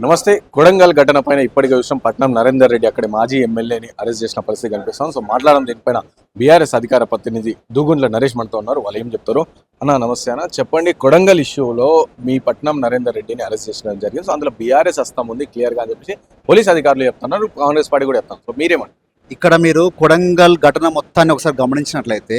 నమస్తే. కొడంగల్ ఘటన పైన ఇప్పటికే విషయం పట్నం నరేందర్ రెడ్డి అక్కడి మాజీ ఎమ్మెల్యేని అరెస్ట్ చేసిన పరిస్థితి కనిపిస్తాం సో మాట్లాడడం దీనిపైన బీఆర్ఎస్ అధికార ప్రతినిధి దూగుండ్ల నరేష్ మనతో ఉన్నారు. వాళ్ళు ఏం చెప్తారు? అన్న నమస్తే అన్న. చెప్పండి కొడంగల్ ఇష్యూలో మీ పట్నం నరేందర్ రెడ్డిని అరెస్ట్ చేసిన జరిగింది. సో అందులో బీఆర్ఎస్ హస్తం ఉంది క్లియర్గా అని చెప్పేసి పోలీస్ అధికారులు చెప్తున్నారు. కాంగ్రెస్ పార్టీ కూడా చెప్తాను సో మీరేమంటారు? ఇక్కడ మీరు కొడంగల్ ఘటన మొత్తాన్ని ఒకసారి గమనించినట్లయితే.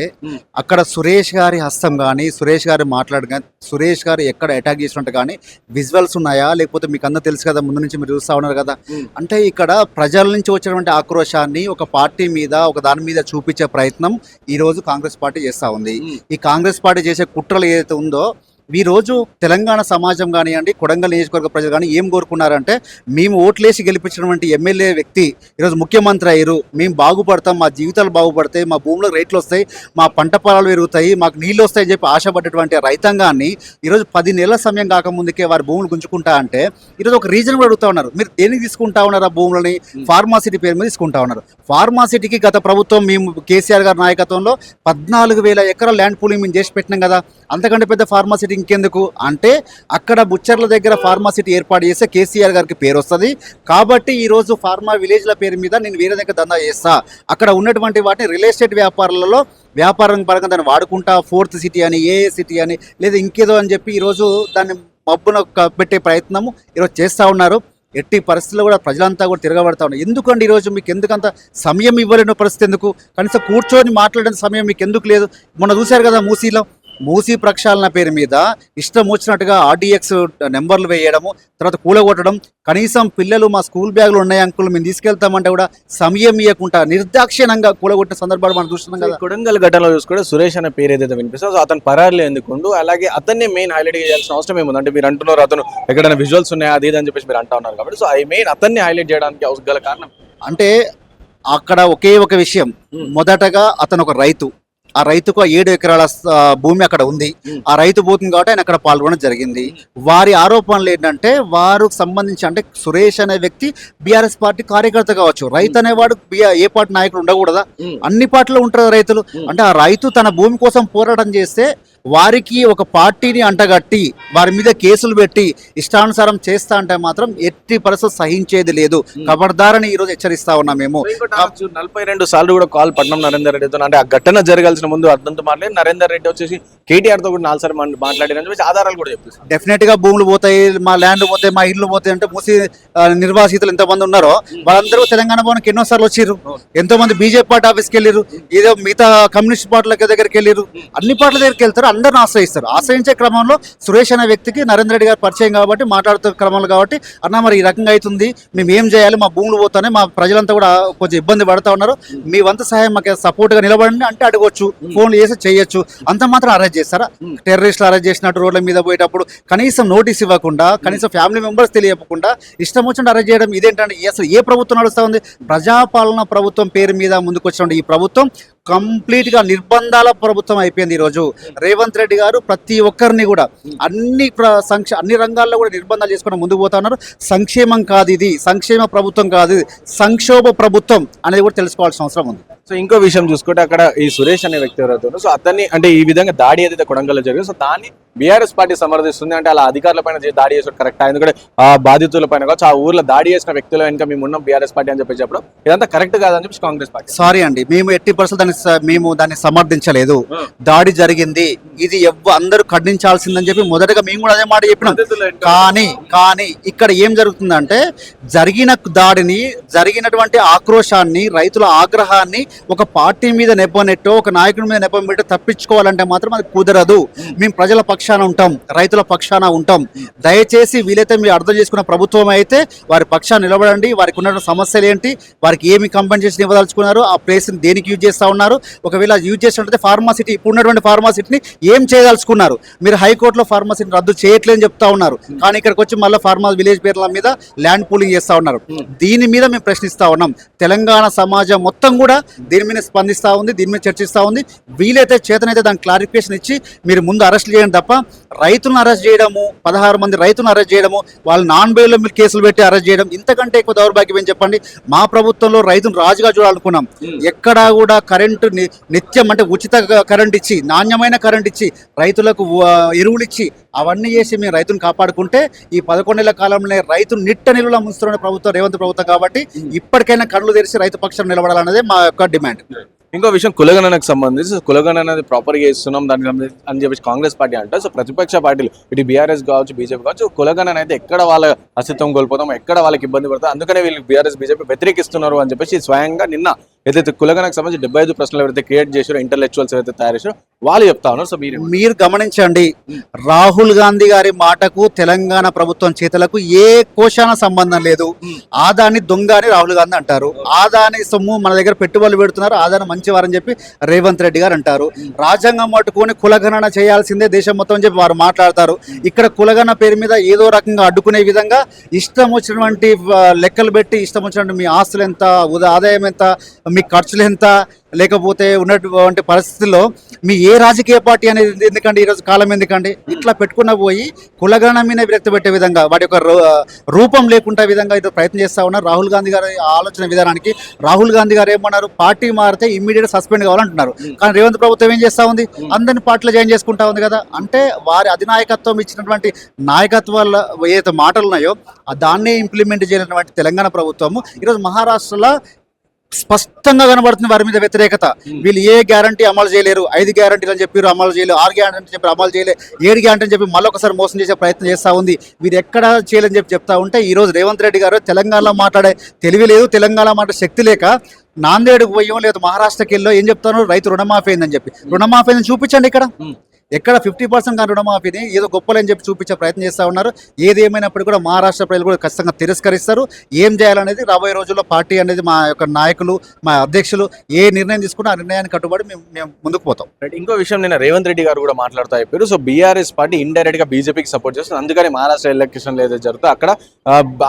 అక్కడ సురేష్ గారి హస్తం కానీ సురేష్ గారి మాట్లాడు కానీ సురేష్ గారు ఎక్కడ అటాక్ చేసినట్టు కానీ విజువల్స్ ఉన్నాయా లేకపోతే మీకు అందరూ తెలుసు కదా ముందు నుంచి మీరు చూస్తా ఉన్నారు కదా. అంటే ఇక్కడ ప్రజల నుంచి వచ్చినటువంటి ఆక్రోశాన్ని ఒక పార్టీ మీద ఒక దాని మీద చూపించే ప్రయత్నం ఈ రోజు కాంగ్రెస్ పార్టీ చేస్తా ఉంది ఈ కాంగ్రెస్ పార్టీ చేసే కుట్రలు ఏదైతే ఉందో ఈ రోజు తెలంగాణ సమాజం కానివ్వండి కొడంగల్ నియోజకవర్గ ప్రజలు కానీ ఏం కోరుకున్నారంటే మేము ఓట్లేసి గెలిపించినటువంటి ఎమ్మెల్యే వ్యక్తి ఈరోజు ముఖ్యమంత్రి అయ్యారు. మేము బాగుపడతాం మా జీవితాలు బాగుపడతాయి మా భూములకు రేట్లు వస్తాయి మా పంట పొలాలు పెరుగుతాయి మాకు నీళ్ళు వస్తాయని చెప్పి ఆశపడ్డటువంటి రైతాంగాన్ని ఈరోజు పది నెలల సమయం కాకముందుకే వారి భూములు గుంజుకుంటా అంటే ఈరోజు ఒక రీజన్ కూడా అడుగుతా ఉన్నారు. మీరు దేనికి తీసుకుంటా ఉన్నారు ఆ భూములని? ఫార్మాసిటీ పేరు మీద తీసుకుంటా ఉన్నారు. ఫార్మాసిటీకి గత ప్రభుత్వం మేము కేసీఆర్ గారి నాయకత్వంలో పద్నాలుగు వేల ఎకరాల ల్యాండ్ పూలింగ్ మేము చేసి పెట్టినాం కదా. అంతకంటే పెద్ద ఫార్మాసిటీ ఇంకెందుకు? అంటే అక్కడ బుచ్చర్ల దగ్గర ఫార్మాసిటీ ఏర్పాటు చేస్తే కేసీఆర్ గారికి పేరు వస్తుంది. కాబట్టి ఈరోజు ఫార్మా విలేజ్ల పేరు మీద నేను వేరే దగ్గర దందా చేస్తా. అక్కడ ఉన్నటువంటి వాటిని రియల్ ఎస్టేట్ వ్యాపారాలలో వ్యాపారం పరంగా దాన్ని వాడుకుంటా ఫోర్త్ సిటీ అని ఏఏ సిటీ అని లేదా ఇంకేదో అని చెప్పి ఈరోజు దాన్ని మబ్బున పెట్టే ప్రయత్నము ఈరోజు చేస్తూ ఉన్నారు. ఎట్టి పరిస్థితుల్లో కూడా ప్రజలంతా కూడా తిరగబడతా ఉన్నారు. ఎందుకండి ఈరోజు మీకు ఎందుకంత సమయం ఇవ్వలేని పరిస్థితి ఎందుకు? కనీసం కూర్చొని మాట్లాడిన సమయం మీకు ఎందుకు లేదు? మొన్న చూశారు కదా మూసీలో మూసీ ప్రక్షాళన పేరు మీద ఇష్టం వచ్చినట్టుగా ఆర్డీఎక్స్ నెంబర్లు వేయడము తర్వాత కూలగొట్టడం కనీసం పిల్లలు మా స్కూల్ బ్యాగులు ఉన్నాయి అంకుల్ మేము తీసుకెళ్తామంటే కూడా సమయం ఇవ్వకుండా నిర్దాక్షిణ్యంగా కూలగొట్టిన సందర్భాలు మనం చూస్తున్నాం కదా. కొడంగల్ ఘటనలో చూసుకుంటే సురేష్ అనే పేరు ఏదైతే వినిపిస్తుందో సో అతను పరారులు ఎందుకుండు అలాగే అతన్ని మెయిన్ హైలైట్ చేయాల్సిన అవసరం ఏముంది? అంటే మీరు అంటున్నారు అతను ఎక్కడైనా విజువల్స్ ఉన్నాయా? అది అని చెప్పేసి మీరు అంటా ఉన్నారు కాబట్టి సో ఐ మెయిన్ అతన్ని హైలైట్ చేయడానికి అవసరం గల కారణం. అంటే అక్కడ ఒకే ఒక విషయం మొదటగా అతను ఒక రైతు. ఆ రైతుకు ఏడు ఎకరాల భూమి అక్కడ ఉంది. ఆ రైతు పోతుంది కాబట్టి ఆయన అక్కడ పాల్గొనడం జరిగింది. వారి ఆరోపణలు ఏంటంటే వారు సంబంధించి అంటే సురేష్ అనే వ్యక్తి బీఆర్ఎస్ పార్టీ కార్యకర్త కావచ్చు. రైతు అనేవాడు ఏ పార్టీ నాయకుడు ఉండకూడదా? అన్ని పార్టీలో ఉంటారు రైతులు. అంటే ఆ రైతు తన భూమి కోసం పోరాటం చేస్తే వారికి ఒక పార్టీని అంటగట్టి వారి మీద కేసులు పెట్టి ఇష్టానుసారం చేస్తా అంటే మాత్రం ఎట్టి పరిస్థితి సహించేది లేదు. ఖబర్దారని ఈ రోజు హెచ్చరిస్తా ఉన్నాం మేము. నలభై రెండు సార్లు కూడా కాల్ పట్నం నరేందర్ రెడ్డితో అంటే ఆ ఘటన జరగాల్సిన ముందు అర్థంతో మాట్లాడి నరేందర్ రెడ్డి వచ్చేసి కేటీఆర్తో కూడా నాలుగు సార్లు మాట్లాడిన చెప్పేసి ఆధారాలు కూడా చెప్పేసి డెఫినెట్గా భూములు పోతాయి మా ల్యాండ్ పోతాయి మా ఇల్లు పోతాయి అంటే మూసి నిర్వాసితులు ఎంతమంది ఉన్నారో వాళ్ళందరూ తెలంగాణ భవన్కి ఎన్నో సార్లు వచ్చిర్రు. ఎంతో మంది బీజేపీ పార్టీ ఆఫీస్కి వెళ్ళారు ఏదో మిగతా కమ్యూనిస్ట్ పార్టీల దగ్గరికి వెళ్ళారు అన్ని పార్టీల దగ్గరికి వెళ్తారు అందరిని ఆశ్రయిస్తారు. ఆశ్రయించే క్రమంలో సురేష్ అనే వ్యక్తికి నరేంద్ర రెడ్డి గారు పరిచయం కాబట్టి మాట్లాడుతున్న క్రమంలో కాబట్టి అన్న మరి ఈ రకంగా అవుతుంది. మేము ఏం చేయాలి? మా భూములు పోతానే మా ప్రజలంతా కూడా కొంచెం ఇబ్బంది పడతా ఉన్నారు. మీ వంత సహాయం మాకు సపోర్ట్గా నిలబడండి అంటే అడగొచ్చు. ఫోన్లు చేసి చేయొచ్చు. అంత మాత్రం అరెస్ట్ చేస్తారా? టెర్రరిస్టులు అరెస్ట్ చేసినట్టు రోడ్ల మీద పోయేటప్పుడు కనీసం నోటీస్ ఇవ్వకుండా కనీసం ఫ్యామిలీ మెంబర్స్ తెలియకుండా ఇష్టం వచ్చినట్టు అరెస్ట్ చేయడం ఇదేంటంటే అసలు ఏ ప్రభుత్వం నడుస్తూ ఉంది? ప్రజాపాలన ప్రభుత్వం పేరు మీద ముందుకు వచ్చిన ఈ ప్రభుత్వం కంప్లీట్గా నిర్బంధాల ప్రభుత్వం అయిపోయింది ఈ రోజు రేవంత్ రెడ్డి గారు ప్రతి ఒక్కరిని కూడా అన్ని ప్ర- సంక్ష అన్ని రంగాల్లో కూడా నిర్బంధాలు చేసుకుని ముందుకు పోతా ఉన్నారు. సంక్షేమం కాదు ఇది. సంక్షేమ ప్రభుత్వం కాదు సంక్షోభ ప్రభుత్వం అనేది కూడా తెలుసుకోవాల్సిన అవసరం ఉంది. సో ఇంకో విషయం చూసుకుంటే అక్కడ ఈ సురేష్ అనే వ్యక్తి ఎవరైతే సో అతన్ని అంటే ఈ విధంగా దాడి ఏదైతే కొడంగల్లో జరిగింది సో దాన్ని బీఆర్ఎస్ పార్టీ సమర్థిస్తుంది అంటే అలా అధికారుల పైన దాడి చేసాడు కరెక్ట్ ఎందుకంటే ఆ బాధితుల పైన కావచ్చు ఆ ఊర్లో దాడి చేసిన వ్యక్తుల వెనుక మేము ఉన్నాం బీఆర్ఎస్ పార్టీ అని చెప్పి చెప్పడం. ఇదంతా కరెక్ట్ కాదని చెప్పి కాంగ్రెస్ పార్టీ సారీ అండి మేము ఎట్టి పరిస్థితులు దాన్ని మేము దాన్ని సమర్థించలేదు. దాడి జరిగింది ఇది ఎవ్వ అందరూ ఖండించాల్సిందని చెప్పి మొదటగా మేము కూడా అదే మాట చెప్పినాం. కానీ కానీ ఇక్కడ ఏం జరుగుతుందంటే జరిగిన దాడిని జరిగినటువంటి ఆక్రోశాన్ని రైతుల ఆగ్రహాన్ని ఒక పార్టీ మీద నెప్పనెట్టో ఒక నాయకుడి మీద నెప్పం పెట్టి తప్పించుకోవాలంటే మాత్రం అది కుదరదు. మేము ప్రజల పక్షాన ఉంటాం రైతుల పక్షాన ఉంటాం. దయచేసి వీలైతే మీరు అర్థం చేసుకున్న ప్రభుత్వం అయితే వారి పక్షాన నిలబడండి. వారికి ఉన్న సమస్యలు ఏంటి? వారికి ఏమి కంపెన్సేషన్ ఇవ్వదలుచుకున్నారు? ఆ ప్లేస్ని దేనికి యూజ్ చేస్తా ఉన్నారు? ఒకవేళ యూజ్ చేసినట్లయితే ఫార్మాసిటీ ఇప్పుడు ఉన్నటువంటి ఫార్మాసిటీని ఏం చేయదలుచుకున్నారు? మీరు హైకోర్టులో ఫార్మసీని రద్దు చేయట్లేదని చెప్తా ఉన్నారు. కానీ ఇక్కడికి వచ్చి మళ్ళీ ఫార్మా విలేజ్ పేర్ల మీద ల్యాండ్ పూలింగ్ చేస్తా ఉన్నారు. దీని మీద మేము ప్రశ్నిస్తా ఉన్నాం. తెలంగాణ సమాజం మొత్తం కూడా దీని మీద స్పందిస్తా ఉంది దీని మీద చర్చిస్తా ఉంది. వీలైతే చేతనైతే దానికి క్లారిఫికేషన్ ఇచ్చి మీరు ముందు అరెస్ట్ చేయండి తప్ప రైతులను అరెస్ట్ చేయడము పదహారు మంది రైతులను అరెస్ట్ చేయడము వాళ్ళు నాన్ బెయిల్ మీరు కేసులు పెట్టి అరెస్ట్ చేయడం ఇంతకంటే ఎక్కువ దౌర్భాగ్యం ఏం చెప్పండి? మా ప్రభుత్వంలో రైతును రాజుగా చూడాలనుకున్నాం. ఎక్కడా కూడా కరెంటు నిత్యం అంటే ఉచిత కరెంట్ ఇచ్చి నాణ్యమైన కరెంట్ ఇచ్చి రైతులకు ఎరువులు ఇచ్చి అవన్నీ చేసి మేము రైతును కాపాడుకుంటే ఈ పదకొండేళ్ళ కాలంలో రైతు నిట్ట నిలువలో ముంచుతున్న ప్రభుత్వం రేవంత్ ప్రభుత్వం కాబట్టి ఇప్పటికైనా కళ్ళు తెరిచి రైతు పక్షం నిలబడాలన్నదే మా యొక్క డిమాండ్. ఇంకో విషయం కులగణనకు సంబంధించి కులగణన అనేది ప్రాపర్గా ఇస్తున్నాం దానికి సంబంధించి అని చెప్పేసి కాంగ్రెస్ పార్టీ అంటే సో ప్రతిపక్ష పార్టీలు ఇటు బీఆర్ఎస్ కావచ్చు బీజేపీ కావచ్చు కులగణన అయితే ఎక్కడ వాళ్ళ అస్తిత్వం కోల్పోతాం ఎక్కడ వాళ్ళకి ఇబ్బంది పడతాం అందుకనే వీళ్ళు బీఆర్ఎస్ బీజేపీ వ్యతిరేకిస్తున్నారు అని చెప్పేసి స్వయంగా నిన్న ఏదైతే కులగణకు సంబంధించి డెబ్బై ఐదు ప్రశ్నలు ఎవరైతే క్రియేట్ చేశారో ఇంటలెక్చువల్స్ ఎవరైతే తయారు చేశారో వాళ్ళు చెప్తా ఉన్నారు. సో మీరు మీరు గమనించండి రాహుల్ గాంధీ గారి మాటకు తెలంగాణ ప్రభుత్వం చేతులకు ఏ కోశాన సంబంధం లేదు. ఆదాని దొంగ అని రాహుల్ గాంధీ అంటారు. ఆదాని సొమ్ము మన దగ్గర పెట్టుబడులు పెడుతున్నారు. ఆదాని మంచివారని చెప్పి రేవంత్ రెడ్డి గారు అంటారు. రాజ్యాంగం పట్టుకొని కులగణన చేయాల్సిందే దేశం మొత్తం అని చెప్పి వారు మాట్లాడతారు. ఇక్కడ కులగణన పేరు మీద ఏదో రకంగా అడ్డుకునే విధంగా ఇష్టం వచ్చినటువంటి లెక్కలు పెట్టి ఇష్టం వచ్చినటువంటి మీ ఆస్తులు ఎంత ఉదా- ఆదాయం ఎంత మీ ఖర్చులు ఎంత లేకపోతే ఉన్నటువంటి పరిస్థితుల్లో మీ ఏ రాజకీయ పార్టీ అనేది ఎందుకండి ఈరోజు కాలం ఎందుకండి? ఇట్లా పెట్టుకున్న పోయి కులగణన మీద విరక్తి పెట్టే విధంగా వాటి యొక్క రూపం లేకుండా విధంగా ఇది ప్రయత్నం చేస్తా ఉన్నారు. రాహుల్ గాంధీ గారి ఆలోచన విధానానికి రాహుల్ గాంధీ గారు ఏమన్నారు? పార్టీ మారితే ఇమ్మీడియట్ సస్పెండ్ కావాలంటున్నారు. కానీ రేవంత్ ప్రభుత్వం ఏం చేస్తా ఉంది? అందరిని పార్టీలో జాయిన్ చేసుకుంటా ఉంది కదా. అంటే వారి అధినాయకత్వం ఇచ్చినటువంటి నాయకత్వాల ఏదైతే మాటలు ఉన్నాయో దాన్నే ఇంప్లిమెంట్ చేయనటువంటి తెలంగాణ ప్రభుత్వము. ఈరోజు మహారాష్ట్రలో స్పష్టంగా కనబడుతుంది వారి మీద వ్యతిరేకత. వీళ్ళు ఏ గ్యారంటీ అమలు చేయలేరు. ఐదు గ్యారంటీలు అని చెప్పారు అమలు చేయలేరు. ఆరు గ్యారంటీ అని చెప్పి అమలు చేయలేరు ఏడు గ్యారంటీ అని చెప్పి మళ్ళీ ఒకసారి మోసం చేసే ప్రయత్నం చేస్తా ఉంది. వీరు ఎక్కడ చేయలేని చెప్పి చెప్తా ఉంటే ఈ రోజు రేవంత్ రెడ్డి గారు తెలంగాణలో మాట్లాడే తెలివి లేదు తెలంగాణ మాట శక్తి లేక నాందేడుకు పోయాం లేదా మహారాష్ట్రకి వెళ్ళో ఏం చెప్తాను రైతు రుణమాఫీ అయిందని చెప్పి. రుణమాఫీ అయిందని చూపించండి ఇక్కడ. ఎక్కడ ఫిఫ్టీ పర్సెంట్ కానీ రుణమాఫీని ఏదో గొప్పలని చెప్పి చూపించే ప్రయత్నం చేస్తూ ఉన్నారు. ఏది ఏమైనప్పుడు కూడా మహారాష్ట్ర ప్రజలు కూడా ఖచ్చితంగా తిరస్కరిస్తారు. ఏం చేయాలనేది రాబోయే రోజుల్లో పార్టీ అనేది మా యొక్క నాయకులు మా అధ్యక్షులు ఏ నిర్ణయం తీసుకున్నా ఆ నిర్ణయానికి కట్టుబడి మేము మేము ముందుకు పోతాం. ఇంకో విషయం నేను రేవంత్ రెడ్డి గారు కూడా మాట్లాడుతూ చెప్పారు. సో బీఆర్ఎస్ పార్టీ ఇండైరెక్ట్గా బీజేపీకి సపోర్ట్ చేస్తుంది. అందుకని మహారాష్ట్ర ఎలక్షన్ ఏదో జరుగుతుంది అక్కడ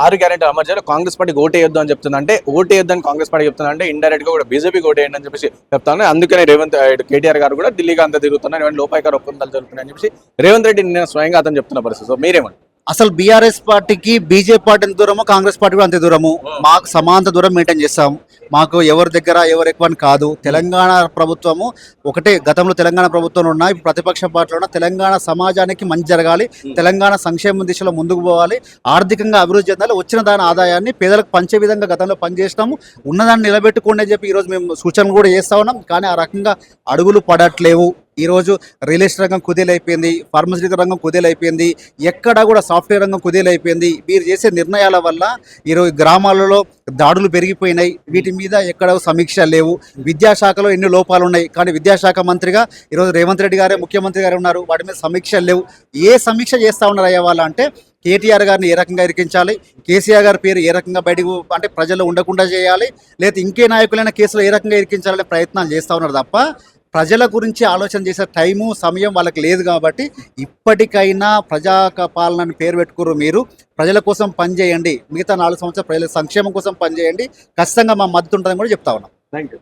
ఆరు గ్యారెంటీ అమలు చేయాలి. కాంగ్రెస్ పార్టీకి ఓటేయొద్దు అని చెప్తుందంటే ఓటేయొద్దని కాంగ్రెస్ పార్టీ చెప్తుందంటే ఇండైరెక్ట్గా కూడా బీజేపీకి ఓటేయండి అని చెప్పేసి చెప్తాను అందుకనే రేవంత్ కేటీఆర్ గారు కూడా ఢిల్లీగా అంతా తిరుగుతున్నారు. ఇవన్నీ లోపాయికార ఒప్పందాలు జరుగుతున్నాయి అని చెప్పేసి రేవంత్ రెడ్డి నిన్న స్వయంగా అతను చెప్తున్న పరిస్థితి. సో మీరేమంటారు? అసలు బీఆర్ఎస్ పార్టీకి బీజేపీ పార్టీ ఎంత దూరమో కాంగ్రెస్ పార్టీ కూడా అంతే దూరము. మాకు సమాంత దూరం మెయింటైన్ చేస్తాం. మాకు ఎవరి దగ్గర ఎవరు ఎక్కువ కాదు. తెలంగాణ ప్రభుత్వము ఒకటే గతంలో తెలంగాణ ప్రభుత్వం ఉన్న ఇప్పుడు ప్రతిపక్ష పార్టీలో ఉన్న తెలంగాణ సమాజానికి మంచి జరగాలి. తెలంగాణ సంక్షేమ దిశలో ముందుకు పోవాలి. ఆర్థికంగా అభివృద్ధి చెందాలి. వచ్చిన దాని ఆదాయాన్ని పేదలకు పంచే విధంగా గతంలో పనిచేసినాము. ఉన్నదాన్ని నిలబెట్టుకోండి అని చెప్పి ఈరోజు మేము సూచనలు కూడా చేస్తా ఉన్నాం. కానీ ఆ రకంగా అడుగులు పడట్లేవు. ఈరోజు రియల్ ఎస్టేట్ రంగం కుదేలైపోయింది ఫార్మసిటికల్ రంగం కుదేలైపోయింది ఎక్కడా కూడా సాఫ్ట్వేర్ రంగం కుదేలైపోయింది. మీరు చేసే నిర్ణయాల వల్ల ఈరోజు గ్రామాలలో దాడులు పెరిగిపోయినాయి. వీటి మీద ఎక్కడ సమీక్ష లేవు. విద్యాశాఖలో ఎన్ని లోపాలు ఉన్నాయి కానీ విద్యాశాఖ మంత్రిగా ఈరోజు రేవంత్ రెడ్డి గారే ముఖ్యమంత్రి గారు ఉన్నారు. వాటి మీద సమీక్ష లేవు. ఏ సమీక్ష చేస్తా ఉన్నారు అయ్యే వాళ్ళ అంటే కేటీఆర్ గారిని ఏ రకంగా ఇరికించాలి కేసీఆర్ గారి పేరు ఏ రకంగా బయటకు అంటే ప్రజల్లో ఉండకుండా చేయాలి? లేదా ఇంకే నాయకులైన కేసులో ఏ రకంగా ఇరికించాలనే ప్రయత్నాలు చేస్తూ ఉన్నారు తప్ప ప్రజల గురించి ఆలోచన చేసే టైము సమయం వాళ్ళకి లేదు కాబట్టి ఇప్పటికైనా ప్రజా పాలనని పేరు పెట్టుకురు మీరు. ప్రజల కోసం పనిచేయండి మిగతా నాలుగు సంవత్సరాలు ప్రజల సంక్షేమం కోసం పనిచేయండి ఖచ్చితంగా మా మద్దతు ఉంటుందని కూడా చెప్తా ఉన్నాం. Thank you